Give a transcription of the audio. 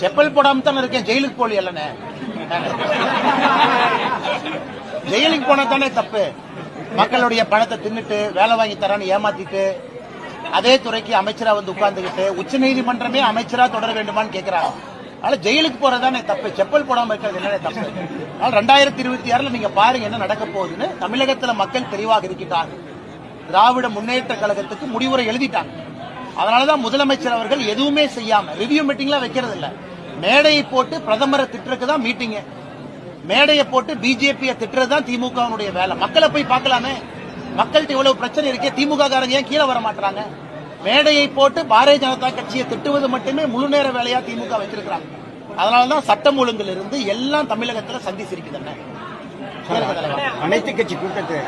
செப்பல் போடாம தானே இருக்கேன். ஜெயிலுக்கு போலி இல்லனே ஜெயிலுக்கு போனா தானே தப்பு. மக்களுடைய பணத்தை தின்னுட்டு வேலை வாங்கி தரான்னு ஏமாத்திட்டு அதே துறைக்கு அமைச்சரா வந்து உட்கார்ந்துகிட்டு உச்ச நீதிமன்றமே அமைச்சரா தொடர வேண்டுமான்னு கேட்கிறாங்க அதனால ஜெயிலுக்கு போறதானே தப்பு. செப்பல் போடாம இருக்கிறது என்னடா தப்பு? அதனால ரெண்டாயிரத்தி இருபத்தி ஆறுல நீங்க பாருங்க என்ன நடக்க போகுதுன்னு தமிழகத்துல மக்கள் தெளிவாக இருக்கின்றார்கள். திராவிட முன்னேற்ற கழகத்துக்கு முடிவுரை எழுதிட்டாங்க. அதனாலதான் முதலமைச்சர் அவர்கள் எதுவுமே செய்யாம ரிவ்யூ மீட்டிங்லாம் வைக்கிறது இல்ல மேடையை போட்டு பிரதமரை திட்டுறதுக்கு தான் மீட்டிங் மேடையை போட்டு பிஜேபியை திட்டுறது தான் திமுகவுடைய வேலை. மக்களை போய் பார்க்கலாமே. மக்கள்கிட்ட இவ்வளவு பிரச்சனை இருக்கே திமுக காரங்க ஏன் கீழே வர மாட்டாங்க மேடையை போட்டு பாரதிய ஜனதா கட்சியை திட்டுவது மட்டுமே முழு நேர வேலையா திமுக வச்சிருக்காங்க அதனாலதான் சட்டம் ஒழுங்குல இருந்து எல்லாம் தமிழகத்துல சந்தி சிரிக்குதுன்னு. அனைத்து கட்சி கூட்டத்தை